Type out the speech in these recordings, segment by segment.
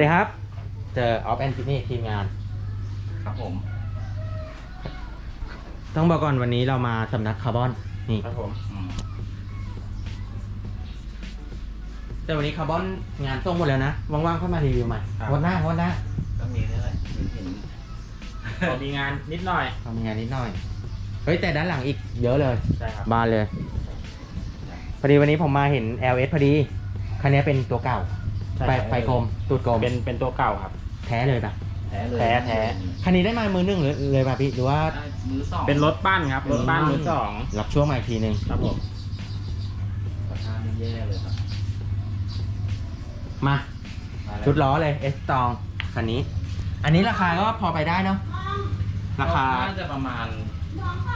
วัสดีครับ เจอออฟแอนฟินี่ทีมงาน ครับผม ต้องบอกก่อนวันนี้เรามาสำนักคาร์บอน นี่ ครับผมอืมแต่วันนี้คาร์บอนงานส่งหมดแล้วนะ ว่างๆค่อยมารีวิวใหม่วันหน้าวันหน้าก็มีเรื่อยเห็นเห็นพอมีงานนิดหน่อย ทำงานนิดหน่อย เฮ้ย แต่ด้านหลังอีกเยอะเลย ใช่ครับ บานเลย พอดีวันนี้ผมมาเห็น LS พอดี คันนี้เป็นตัวเก่า ใช่ไฟครับไฟกลมตูดกลมเป็นเป็นตัวเก่าครับ แท้เลยปะแท้เลยแท้แท้ คันนี้ได้มามือหนึ่งหรือเลยป่ะพี่หรือว่าได้มือสองเป็นรถบ้านครับ รถบ้านมือสองรับช่วงมาอีกทีหนึ่งครับผมราคาไม่แย่เลยครับมา มาแล้วชุดล้อเลยเอสตองคันนี้ อันนี้ราคาก็พอไปได้เนาะราคาน่าจะประมาณ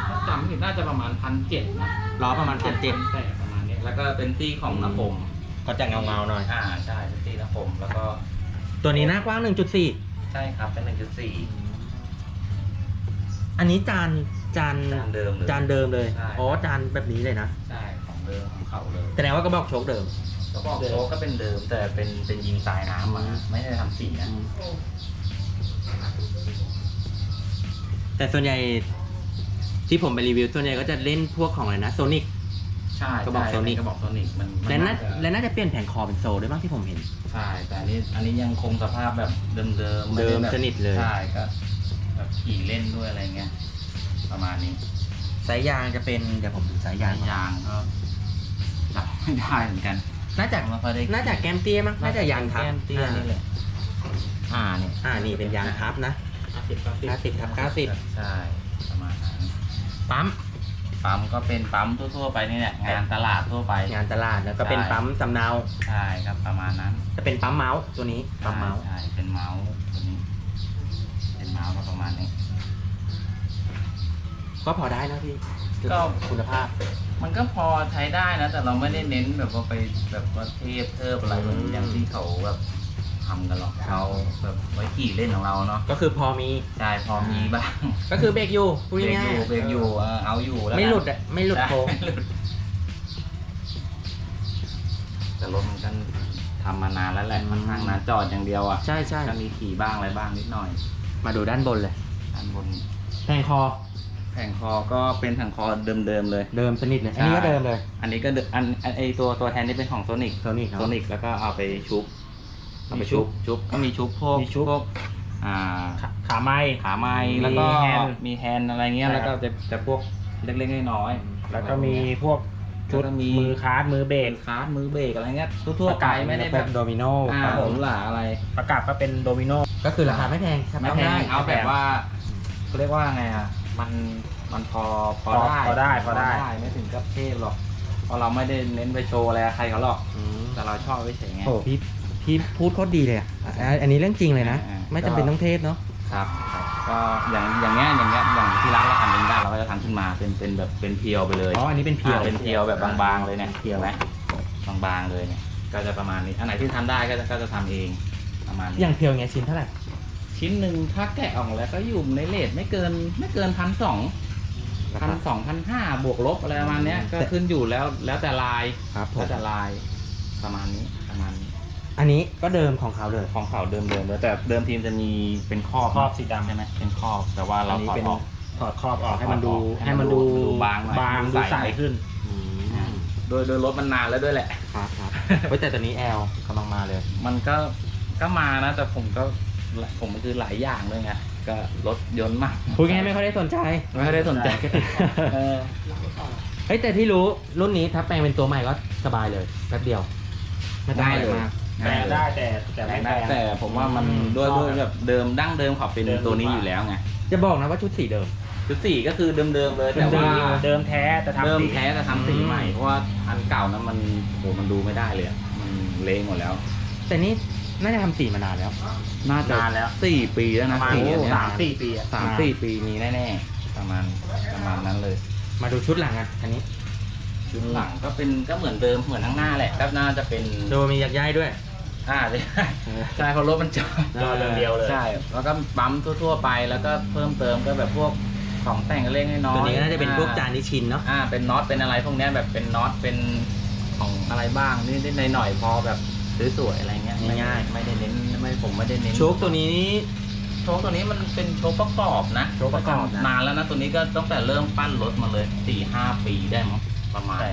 ถ้าจำไม่ผิดน่าจะประมาณพันเจ็ดนะล้อประมาณพันเจ็ดแต่ประมาณนี้แล้วก็เป็นตี้ของนคม ก็จะเงาเงาๆหน่อย อ่าใช่เป็นตี้นคมแล้วก็ตัวนี้หน้ากว้าง 1.4 ใช่ครับเป็นหนึ่งจุดสี่อันนี้จานจานจานเดิมเลย จานเดิมเลยใช่ อ๋อจานแบบนี้เลยนะใช่ของเดิมของเขาเลยแสดงว่ากระบอกโชคเดิมก็บอกโชคก็เป็นเดิมแต่เป็นเป็นยิงสายน้ำมาไม่ได้ทำสีนะแต่ส่วนใหญ่ที่ผมไปรีวิวส่วนใหญ่ก็จะเล่นพวกของอะไรนะโซนิกใช่กระบอกใช่ Sonic กระบอกโซนิกมันมัและน่าจะและน่าจะเปลี่ยนแผงคอเป็นโซด้วยบ้างที่ผมเห็น ใช่แต่อันนี้อันนี้ยังคงสภาพแบบเดิมๆเดิมไได้แบบสนิทเลย ใช่ก็แบบขี่เล่นด้วยอะไรเงี้ยประมาณนี้สายยางจะเป็นเดี๋ยวผมดูสายยางยางก็จับไม่ได้เหมือนกันน่าจะไม่ค่อยได้น่าจะแกมเตี้ยมั้งน่าจะยางทับแก้มเตี้ยนี่แหละอ่าเนี่ยอ่านี่เป็นยางทับนะ50 90 50ทับ90ใช่ประมาณนั้นปั๊ม ปั๊มก็เป็นปั๊มทั่วๆไปนี่แหละงานตลาดทั่วไป งานตลาดแล้วก็เป็นใช่ ปั๊มสำเนาใช่ครับประมาณนั้นจะเป็นปั๊มเมาส์ตัวนี้ปั๊มเมาส์ใช่ใช่เป็นเมาส์ตัวนี้ เป็นเมาส์ก็ประมาณนี้ ก็พอได้นะพี่ก็ คุณภาพ มันก็พอใช้ได้นะ แต่เราไม่ได้เน้นแบบว่าไปแบบว่าเทพเทิบอะไรเหมือนอืมอย่างที่เขาแบบ ทำกันหรอกเราแบบไว้ขี่เล่นของเราเนาะก็คือพอมีใช่พอมีบ้างก็คือเบรกอยู่พูดเบรกง่าอยยู่เบรกอยู่เออเอาอยู่แล้วๆไม่หลุดอะไม่หลุดโค้งไม่หลุดแต่รถมันก็ทำมานานแล้วแหละอืมค่อนข้างนานจอดอย่างเดียวอะใช่ใช่ก็มีขี่บ้างอะไรบ้างนิดหน่อยมาดูด้านบนเลยด้านบนแผงคอแผงคอก็เป็นแผงคอเดิมๆเลย เดิมสนิทเลยใช่อันนี้ก็เดิมเลยอันนี้ก็เดิมอันอันไอตัวตัวแทนนี่เป็นของโซนิก โซนิกโซนิกแล้วก็เอาไปชุบ เอาไปมีชุชุบบชุบก็มีชุบพวกมีชุบ พวกอ่าขาขาไม้ ขาไม้มีแล้วก็แฮนด์มีแฮนด์อะไรเงี้ย ใช่แล้วครัก็บ จะจะพวกเล็กๆน้อยๆแล้วก็มีพวกชุดแล้วก็มีมือคาร์ดมือเบรกคาร์ดมือเบรกอะไรเงี้ยทั่วๆไปไม่ได้แบบโดมิโนอ่าครับหผมรูหราอะไร ประกาศก็เป็นโดมิโน ก็คือราคาไม่แพงครับไม่แพงด้เอาแบบว่าเขาเรียกว่าไงอะมันมันพอพอพอได้พอได้พอได้ ไม่ถึงกับเทพหรอกเพราะเราไม่ได้เน้นไปโชว์อะไรกับใครเขาหรอก อืมแต่เราชอบไว้เฉยไงโอ้พี่ พี่พูดโคตรดีเลยอะอะอันนี้เรื่องจริงเลยนะ อ่าไม่จำเป็นต้องเทพเนาะ ครับครับก็อย่างอย่างเงี้ยอย่างเงี้ยอย่างที่ร้านเราทำเองได้เราก็จะทำขึ้นมาเป็นเป็นแบบเป็นเพียวไปเลยอ๋อ อันนี้เป็นเพียว อ่าเป็นเพียวแบบบางๆเลยเนี่ยเพียวไหมบางๆเลยเนี่ยก็จะประมาณนี้อันไหนที่ทำได้ก็จะก็จะทำเองประมาณนี้อย่างเพียวเงี้ยชิ้นเท่าไหร่ชิ้นหนึ่งถ้าแกะออกแล้วก็อยู่ในเลทไม่เกินไม่เกินพันสองพันสองพันห้าบวกลบอะไรประมาณเนี้ยก็ขึ้นอยู่แล้วแล้วแต่ลาย ครับผแล้วมแต่ลายประมาณนี้ประมาณนี้ อันนี้ก็เดิมของเขาเลย ของเขาเดิมๆเลยแต่เดิมทีมจะมีเป็นครอบครอบสีดำใช่ไหมเป็นครอบแต่ว่าเราอันนี้ถอดเป็นออก ถอดครอบออกให้มันดูให้ให้มัมันนดูดูดูบางหน่อยบางดูดูใส ใสขึ้น โดยโดยรถมันนานแล้วด้วยแหละ ครับครับเฮ้ยแต่ตัวนี้แอลกำลังมาเลยมันก็ก็มานะ แต่ผมก็ผมมันคือหลายอย่างด้วยไงก็รถยนต์มากพูดง่ายๆไม่ค่อยได้สนใจ ไม่ได้สนใจเออเฮ้ยแต่ที่รู้รุ่นนี้ถ้าแปลงเป็นตัวใหม่ก็สบายเลยแป๊บเดียว ไม่ต้องอะไรมาก แปลงได้แต่แต่ไม่แปลง แต่ผมว่ามันอืมด้วยชอบด้วยแบบเดิมดั้งเดิมเขาเป็นเดิม ตัวนี้ดีกว่าอยู่แล้วไงจะบอกนะว่าชุดสีเดิม ชุดสีก็คือเดิมเดิมๆเลยแต่เดิว่ามเดิมแท้แต่ทำเดิมสีแท้แต่ทำสีอืมใหม่เพราะว่าอันเก่านั้นมันโหมันดูไม่ได้เลยอะมันเละหมดแล้ว แต่นี่น่าจะทำสีมานานแล้ว น่าจะนานแล้วสี่ปีแล้วปนะระมาณสีอันเนี้ยสามสี่ปีอะสามสี่ปีนี้แน่ๆประมาณประมาณนั้นเลย มาดูชุดหลังกันอันนี้ ชุดหลังก็เป็นก็เหมือนเดิมเหมือนข้างหน้าแหละก็น่าจะเป็นดูมียักย้ายด้วย อ่าใช่ใช่เพราะรถมันจอดจอเดียวๆเลยใช่แล้วก็ปั๊มทั่ว ๆ ไปแล้วก็เพิ่มเติมก็แบบพวกของแต่งเล็กๆน้อยๆตัวนี้ก็น่าจะเป็นพวกจานนิชินเนาะอ่าเป็นน็อตเป็นอะไรพวกเนี้ยแบบเป็นน็อตเป็นของอะไรบ้างนิดๆหน่อยๆพอแบบสวยๆอะไรเงี้ยไม่ง่ายๆไม่ได้เน้นไม่ผมไม่ได้เน้นโชคตัวนี้นี่โชคตัวนี้มันเป็นโชคประกอบนะโชคประกอบนะนานแล้วนะตัวนี้ก็ตั้งแต่เริ่มปั้นรถมาเลยสี่ห้าปีได้มั้ง ประมาณ ใช่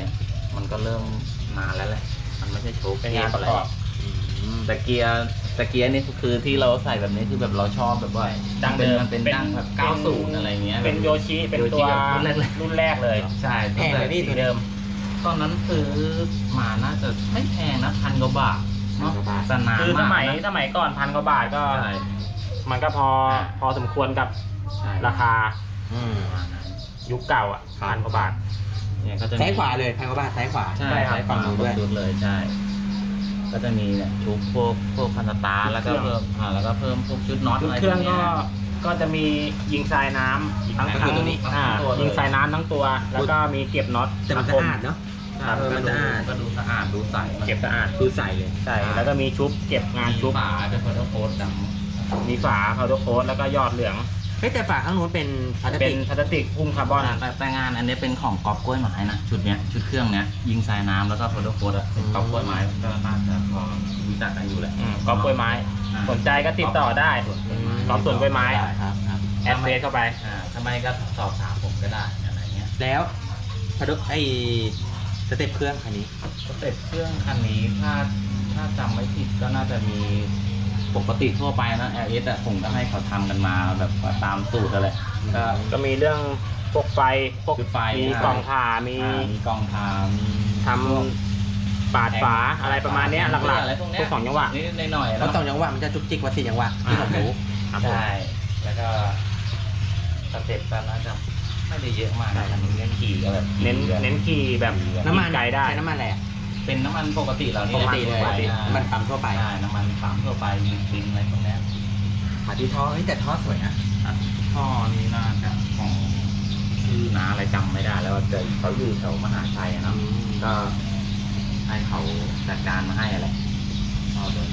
มันก็เริ่มนานแล้วแหละ มันไม่ใช่โชคเป็นงานประกอบแต่เกียร์แต่เกียร์นี่คือที่เราใส่แบบนี้คือแบบเราชอบแบบว่าดั้งเดิมมันเป็นดั้งแบบเป็น90อะไรเงี้ย เป็นโยชิ เป็นโยชิตัวแบบรุ่นแรกเลย รุ่นแรกเลยใช่แพงเลยพี่สีเดิม ตอนนั้นซื้อมาน่าจะไม่แพงนะพันกว่าบาทเนาะพันกว่าบาทแต่นานคือสมากมัยนะสมัยก่อนพันกว่าบาทก็ ใช่ มันก็พออ่า พอสมควรกับใช่ราคาอืมประมาณนั้นยุคเก่าอะครับ พันกว่าบาท เนี่ยก็จะมีซ้ายขวาเลยพันกว่าบาทซ้ายขวาใช่ใช่ครับใช้ฝั่งฝั่งนู้นู้นนด้วยเลยใช่ ก็จะมีเนี่ยชุดพวกพวกพันธตาร์แล้วก็เครื่เพิ่องมอ่าแล้วก็เพิ่มพวกชุดน็อตชุดอะไรเครื่องพวก็นี้ยก็จะมียิงทรายน้ำทั้งก็ทั้คืงอตัวนี้ อ่าทั้งตัวเลย ยิงทรายน้ำทั้งตัว แล้วก็มีเก็บน็อตแต่มันสะอาดเนาะ ใช่เออมันก็สะดูอาดก็ดูสะอาดดูใสเก็บสะอาดคือใส่เลย ใช่แล้วก็มีชุบเก็บงานชุบ ฝาเป็นโฟโต้โค้ดดำมีฝาพาวเดอร์โค้ดแล้วก็ยอดเหลือง เฮ้ยแต่ฝาข้างนู้นเป็นพลาสเป็ตินกพลาสติกหุ้มคาร์บอนแต่แต่งานอันนี้เป็นของกอบกล้วยไม้นะชุดเนี้ยชุดเครื่องเนี้ยยิงทรายน้ำแล้วก็โฟโต้โค้ดอะเป็นกอบกล้วยไม้ก็น่าจะพอรู้จักกันอยู่แหละอืมกอล์ฟกล้วยไม้ อ่าสนใจก็ติดต่อได้ กอล์ฟสวนกล้วยไม้ ด้ครับครับแอดเฟซเข้าไป อ่าทำไมก็สอบถามผมก็ได้อะไรเงี้ยแล้วพาดุไอสเต็ปเครื่องคันนี้ สเต็ปเครื่องคันนี้ถ้าถ้าจำไม่ผิดก็น่าจะมี ปกติทั่วไปนะ LS อะผมก็ให้เขาทำกันมาแบบว่าตามสูตรอะไรก็ ก็มีเรื่องพวกไฟพวกชุดไฟมีใช่ กล่องผ่ามีอ่ามีกองพามี ทำปาดฝาอะไรประมาณเนี้ยหลักอะไรพวกๆเนี้พยวกสองจังหวะนิดๆหน่อยๆเพแล้วราะสองจังหวะมันจะจุกจิกกว่าสี่จังหวะที่ผมรู้ครับผมใช่แล้วก็สเต็ปก็น่าจะไม่ได้เยอะมากนะเน้นขี่ก็แบบเน้นเน้นขี่แบบน้ำมันไกลได้ใช้น้ำมันอะไรอะ เป็นน้ำมันปกติเรานี่ปกติเลยน้ำมันทั่วไปน้ำมันปั๊มทั่วไปใช่น้ำมันปั๊มทั่วไปยิงซิงอะไรพวกเนี้ยหาที่ท่อเฮ้ยแต่ท่อสวยนะอะท่อนี้น่าจะของชื่อนาอะไรจำไม่ได้ แล้วแต่เขาอยู่แถวมหาชัยอะเนาะก็ให้เขาจัดการมาให้อะไรเอาเลย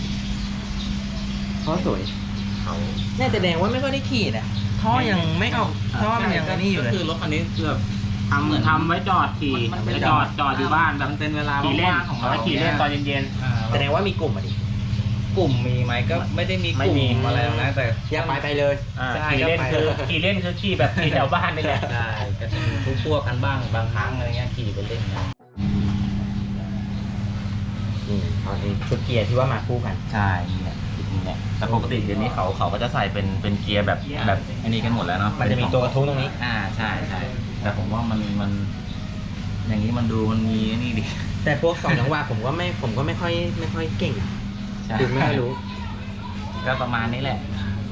ท่อสวยเขาเนี่ยแต่แสดงว่าไม่ค่อยได้ขี่นะท่อยังไม่ออกท่อมันยังไอ้นี่อยู่เลยก็คือรถคันนี้คือแบบ ทำทำไว้จอดขี่มันเป็นไว้จอดจอดอยู่บ้านแบบมันเป็นเวลาขี่เล่นว่างๆของเอาเราไว้ขี่เล่นตอนเย็น อ่าแสดงว่ามีกลุ่มอะดิ กลุ่มมีไหมก็ไม่ได้มีกไม่ลุ่มี มอะไรหรอกนะแต่ อยากไปไปเลย ๆอ่าใช่ขี่เล่นก็ไปคือขี่เล่นคือขี่แบบขี่แถวบ้านนี่แหละใช่ก็จะมีพวกๆกันบ้างบางครั้งอะไรเงี้ยขี่ไปเล่นนะนี่เอาไอ้ชุดเกียร์ที่ว่ามาคู่กัน ใช่เนี่ยเนี่ยแต่ปกติเดี๋ยวนี้เขาเขาก็จะใส่เป็นเป็นเกียร์แบบแบบอันนี้กันหมดแล้วเนาะมันจะมีตัวกระทุ้งตรงนี้ อ่าใช่ใช่ แต่ผมว่ามันมัน อย่างนี้มันดูมันมีไอ้นี่ดิแต่พวกสองจังหวะผมก็ไม่ผมก็ไม่ค่อยไม่ค่อยเก่งอะใช่คือไม่ค่อยรู้ ก็ประมาณนี้แหละ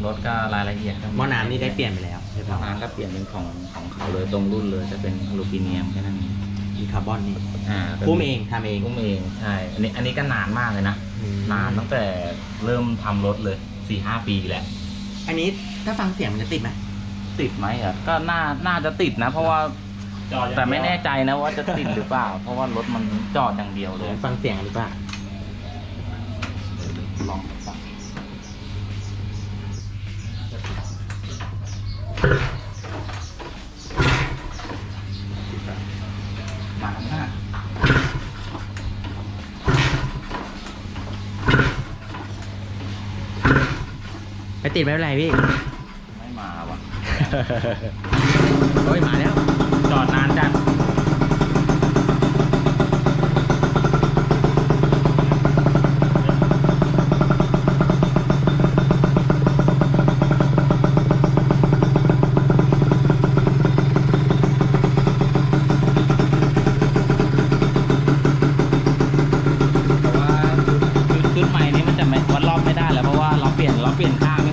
รถก็รายละเอียดก็หม้อน้ำนี่ได้เปลี่ยนไปแล้วเรียบหม้ร้ออยน้ำก็เปลี่ยนเป็นของของเขาเลยตรงรุ่นเลยจะเป็นอลูมิเนียมแค่นั้นเองมีคาร์บอนนี่อ่าพุ่มเองทำเองพุ่มเองใช่อันนี้อันนี้ก็นานมากเลยนะนานตั้งแต่เริ่มทำรถเลยสี่ห้าปีแหละอันนี้ถ้าฟังเสียงมันจะติดไหม ติดไหมอะก็น่าน่าจะติดนะ เพราะว่าจอดอย่างเดียวแต่ไม่แน่ใจนะว่าจะติดหรือเปล่า เพราะว่ารถมันจอดอย่างเดียวเลยฟังเสียงดีกว่าลองฟังหนานมากไม่ติดไม่เป็นไรพี่ไม่มาว่ะ โอ้ยมาแล้ว จอดนานจัดเพราะว่าชุดชุดใหม่นี้มันจะไม่วัดรอบไม่ได้แล้วเพราะว่าเราเปลี่ยนเราเปลี่ยนข้าง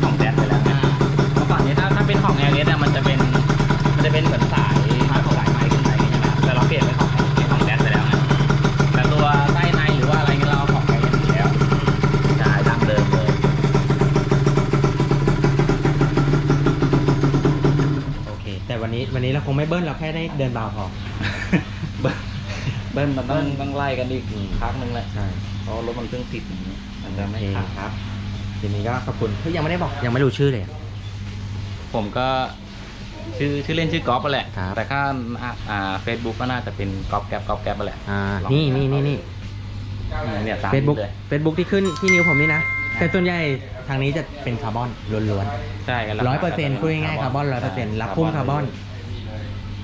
นนี้วันนี้เราคงไม่เบิ้ลเราแค่ได้เดินเบาพอ เบิ้ลเบิ้ลมันต้องต้องไล่กันอีกอืมพักนึงแหละใช่เพราะรถมันเพิ่งติดอย่างนี้มันจะไม่ขาดครับทีนี้ก็ขอบคุณเฮ้ยยังไม่ได้บอกยังไม่รู้ชื่อเลยอะผมก็ชื่อชื่อเล่นชื่อกอล์ฟแหละ ครับ แต่ถ้าอ่าเฟซบุ๊กก็น่าจะเป็นกอล์ฟแก๊ปกอล์ฟแก๊ปแหละอ่าลองนี่นี่นี่นี่เเนี่ยตามเฟซบุ๊กเลยเฟซบุ๊กที่ขึ้นที่นิ้วผมนี่นะ แต่ส่วนใหญ่ทางนี้จะเป็นคาร์บอนล้วนใช่กันๆร้อยเปอร์เซ็นต์พูดง่ายๆคาร์บอนร้อยเปอร์เซ็นต์รับพุ่มคาร์บอน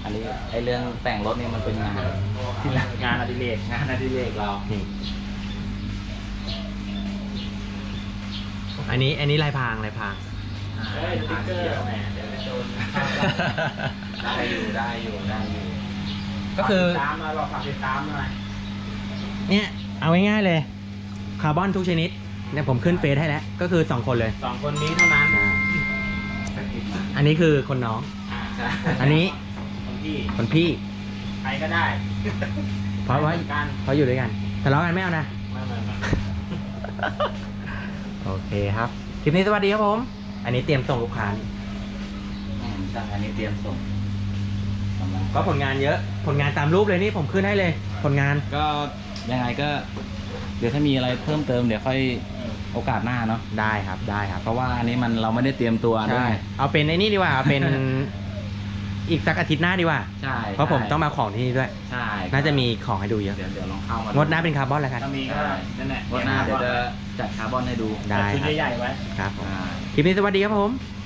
อันนี้ไอเรื่องแต่งรถเนี่ยมันเป็นงานที่รักงานอดิเรกงานอดิเรกเรานี่อันนี้อันนี้ลายพรางลายพรางเฮ้ยสติ๊กเกอร์แหมเดี๋ยวโดนได้อยู่ได้อยู่ได้อยู่ก็คือ ฝากติดตามหน่อยบอกฝากติดตามหน่อยเนี่ยเอาง่ายๆเลยคาร์บอนทุกชนิดเนี่ยผมขึ้นเฟซให้แล้วก็คือ2คนเลย สองคนนี้เท่านั้นอ่าอันนี้คือคนน้อง อ่าใช่อันนี้ คนที่คนพี่ใครก็ได้เพราะว่าเหมือนกันเขาอยู่ด้วยกันทะเลาะกันไม่เอานะไม่ไม่ไม่โอเคครับคลิปนี้สวัสดีครับผม อันนี้เตรียมส่งลูกค้านี่อืมใช่อันนี้เตรียมส่งกำลังก็ผลงานเยอะ ผลงานตามรูปเลยนี่ผมขึ้นให้เลย ผลงานก็ยังไงก็ เดี๋ยวถ้ามีอะไรเพิ่มเติมเดี๋ยวค่อยโอกาสหน้าเนาะได้ครับได้ครับ เพราะว่าอันนี้มันเราไม่ได้เตรียมตัวด้ใช่วยเอาเป็นไอ้นี่ดีกว่าเอาเป็น อีกสักอาทิตย์หน้าดีกว่า ใช่เพราะผมต้องมาของที่นี่ด้วย ใช่น่าจะมีของให้ดูเยอะ เดี๋ยวเดี๋ยวลองเข้ามางงดหน้าเป็นคาร์บอนแล้วกัน ถ้ามีก็นั่นแหละงดหน้าเดี๋ยวจะจัดคาร์บอนให้ดูได้ ชุดครับใหญ่ๆไว้ ครับผมอ่า คลิปนี้สวัสดีครับผมค